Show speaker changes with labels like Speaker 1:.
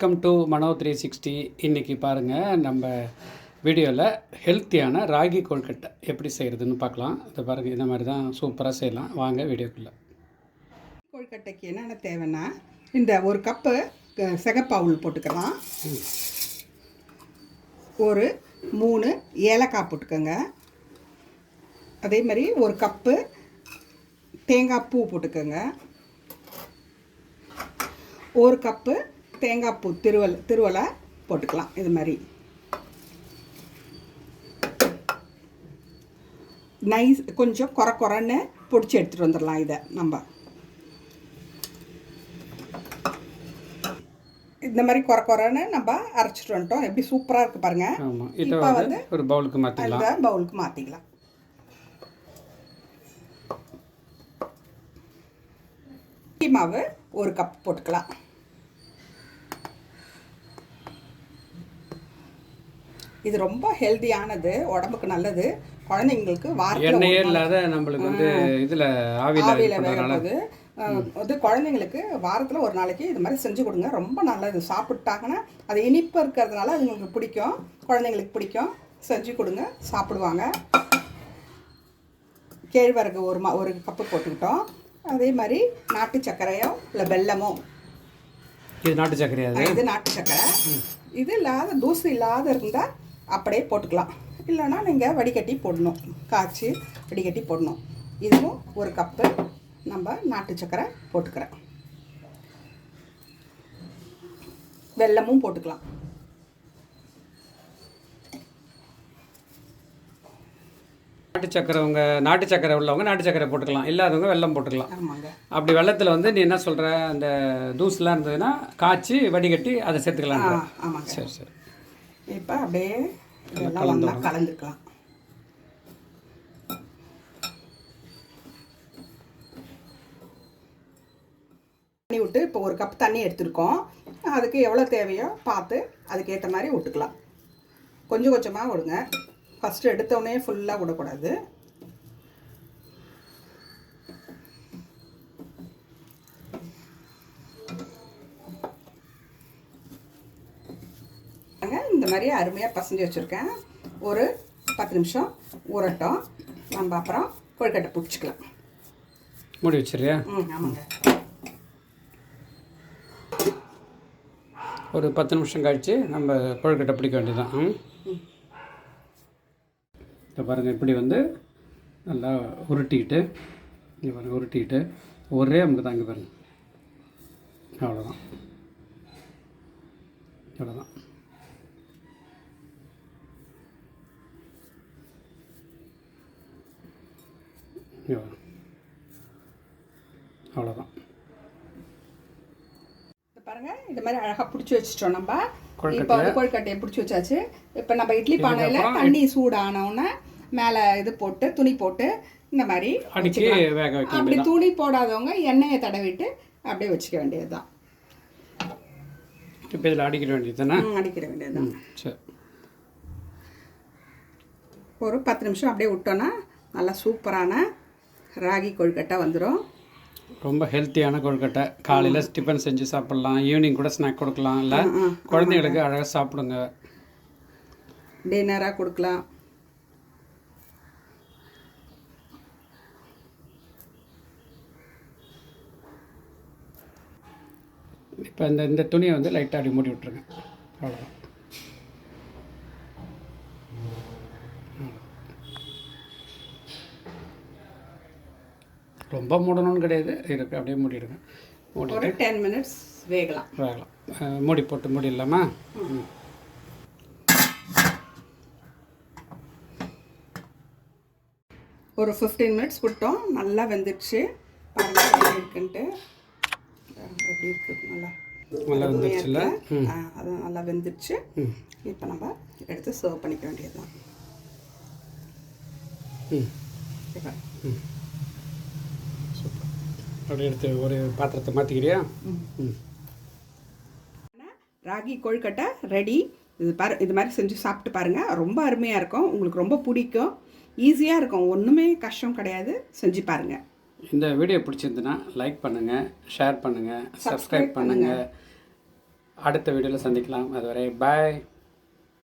Speaker 1: Welcome to Mano three sixty இன்றைக்கி பாருங்கள் நம்ம வீடியோவில் ஹெல்த்தியான ராகி கொழுக்கட்டை எப்படி செய்கிறதுன்னு பார்க்கலாம். இதை பாருங்கள் இந்த மாதிரி தான் சூப்பராக செய்யலாம். வாங்க வீடியோக்குள்ளே.
Speaker 2: கொழுக்கட்டைக்கு என்னென்ன தேவைன்னா இந்த ஒரு கப்பு க- போட்டுக்கலாம். ஒரு மூணு ஏலக்காய் போட்டுக்கோங்க. அதே மாதிரி ஒரு கப்பு தேங்காய் பூ போட்டுக்கோங்க. ஒரு கப்பு தேங்காய் பூ திருவல் திருவலை போட்டுக்கலாம் இது மாதிரி. நைஸ் கொஞ்சம் குறை குறைன்னு பிடிச்சி எடுத்துகிட்டு வந்துடலாம் இதை நம்ம. இந்த மாதிரி குறை குறைன்னு நம்ம அரைச்சிட்டு வந்துட்டோம். எப்படி சூப்பராக இருக்குது பாருங்க.
Speaker 1: ஆமாம் இதை
Speaker 2: இப்போ
Speaker 1: வந்து ஒரு பவுலுக்கு மாற்றிக்கலாம்
Speaker 2: அந்த பவுலுக்கு மாற்றிக்கலாம் மாவு ஒரு கப் போட்டுக்கலாம். இது ரொம்ப ஹெல்தியானது உடம்புக்கு நல்லது. குழந்தைங்களுக்கு வாரத்தில்
Speaker 1: இல்லாத நம்மளுக்கு வந்து இதில் ஆவியில்
Speaker 2: வேகும்போது வந்து குழந்தைங்களுக்கு வாரத்தில் ஒரு நாளைக்கு இது மாதிரி செஞ்சு கொடுங்க. ரொம்ப நல்லது. சாப்பிட்டாங்கன்னா அது இனிப்பு இருக்கிறதுனால அதுங்களுக்கு பிடிக்கும். குழந்தைங்களுக்கு பிடிக்கும். செஞ்சு கொடுங்க. சாப்பிடுவாங்க. கேழ்வரகு ஒரு மா ஒரு கப்பு போட்டுக்கிட்டோம். அதே மாதிரி நாட்டு சர்க்கரையோ இல்லை வெல்லமோ
Speaker 1: இது நாட்டு சர்க்கரையா
Speaker 2: இது நாட்டு சர்க்கரை. இது இல்லாத தூசு இல்லாத இருந்தால் அப்படியே போட்டுக்கலாம். இல்லைன்னா நீங்கள் வடிகட்டி போடணும். காய்ச்சி வடிகட்டி போடணும். இதுவும் ஒரு கப்பு நம்ம நாட்டு சர்க்கரை போட்டுக்கிறேன். வெல்லமும் போட்டுக்கலாம்.
Speaker 1: நாட்டு சர்க்கரை உங்க நாட்டு சர்க்கரை உள்ளவங்க நாட்டு சர்க்கரை போட்டுக்கலாம். இல்லாதவங்க வெல்லம் போட்டுக்கலாம்.
Speaker 2: ஆமாங்க.
Speaker 1: அப்படி வெள்ளத்தில் வந்து நீ என்ன சொல்கிற அந்த தூசுலாம் இருந்ததுன்னா காய்ச்சி வடிகட்டி அதை சேர்த்துக்கலாம் சரி சரி.
Speaker 2: இப்போ அப்படியே இதெல்லாம் ஒன்றா கலந்துக்கலாம். தண்ணி விட்டு இப்போ ஒரு கப் தண்ணி எடுத்துருக்கோம். அதுக்கு எவ்வளோ தேவையோ பார்த்து அதுக்கேற்ற மாதிரி விட்டுக்கலாம். கொஞ்சம் கொஞ்சமாக விடுங்க. ஃபஸ்ட்டு எடுத்தோடனே ஃபுல்லாக விடக்கூடாது. பாருங்க, இந்த மாதிரி அருமையாக பசஞ்சு வச்சுருக்கேன். ஒரு பத்து நிமிஷம் ஊறட்டும். நம்ம அப்புறம் கொழுக்கட்டை பிடிச்சிக்கலாம்.
Speaker 1: மூடி வச்சிடுறியா?
Speaker 2: ம் ஆமாங்க.
Speaker 1: ஒரு பத்து நிமிஷம் கழித்து நம்ம கொழுக்கட்டை பிடிக்க வேண்டியதுதான். ம். இப்போ பாருங்கள் இப்படி வந்து நல்லா உருட்டிக்கிட்டு இங்கே பாருங்கள் உருட்டிக்கிட்டு ஒரே அமுக்கு தாங்க பாருங்கள் அவ்வளோதான் அவ்வளோதான் இங்கே. அவ்வளோதான்
Speaker 2: இது பாருங்க இந்த மாதிரி அழகாக பிடிச்சி வச்சிட்டோம் நம்ம. இப்போ வந்து கொழுக்கட்டையை பிடிச்சி வச்சாச்சு. இப்போ நம்ம இட்லி பானையில் தண்ணி சூடானவுடனே மேலே இது போட்டு துணி போட்டு இந்த மாதிரி அப்படி துணி போடாதவங்க எண்ணெயை தடவிட்டு அப்படியே வச்சுக்க வேண்டியது தான்
Speaker 1: இப்போ இதில் அடிக்கிட வேண்டியது தானே
Speaker 2: அடிக்கிற வேண்டியது தான்
Speaker 1: சரி.
Speaker 2: ஒரு பத்து நிமிஷம் அப்படியே விட்டோன்னா நல்லா சூப்பரான ராகி கொழுக்கட்டை வந்துடும்
Speaker 1: ரொம்ப ஹெல்த்தியான கொழுக்கட்டை. காலையில் டிஃபன் செஞ்சு சாப்பிட்லாம். ஈவினிங் கூட ஸ்நாக் கொடுக்கலாம். இல்லை குழந்தைங்களுக்கு அழகாக சாப்பிடுங்க.
Speaker 2: டின்னராக கொடுக்கலாம்.
Speaker 1: இப்போ இந்த இந்த துணியை வந்து லைட்டாக அப்படி மூடி விட்ருங்க அவ்வளோதான் ரொம்ப மூடணும்னு கிடையாது. இருக்கு அப்படியே மூடிடுங்க. மூடி
Speaker 2: டென் மினிட்ஸ் வேகலாம்.
Speaker 1: வேகலாம். மூடி போட்டு மூடிடலாமா? ம்.
Speaker 2: ஒரு ஃபிஃப்டீன் மினிட்ஸ் விட்டோம். நல்லா வெந்துடுச்சு. பாருங்க எப்படி இருக்குன்ட்டு. எப்படி இருக்கு நல்லா.
Speaker 1: நல்லா வந்துருச்சுல்ல
Speaker 2: அது நல்லா வெந்துடுச்சு. இப்போ நம்ம எடுத்து சர்வ் பண்ணிக்க வேண்டியதுதான்.
Speaker 1: ம்.
Speaker 2: இப்போ
Speaker 1: சூப்பர் அப்படியே எடுத்து ஒரு பாத்திரத்தை மாற்றிக்கிறியா ம்.
Speaker 2: ராகி கொழுக்கட்டை ரெடி. இது பாரு இது மாதிரி செஞ்சு சாப்பிட்டு பாருங்கள் ரொம்ப அருமையாக இருக்கும். உங்களுக்கு ரொம்ப பிடிக்கும். ஈஸியாக இருக்கும். ஒன்றுமே கஷ்டம் கிடையாது. செஞ்சு பாருங்கள்
Speaker 1: இந்த வீடியோ பிடிச்சிருந்துன்னா லைக் பண்ணுங்கள் ஷேர் பண்ணுங்கள் சப்ஸ்கிரைப் பண்ணுங்கள் அடுத்த வீடியோவில் சந்திக்கலாம். அதுவரை பாய்.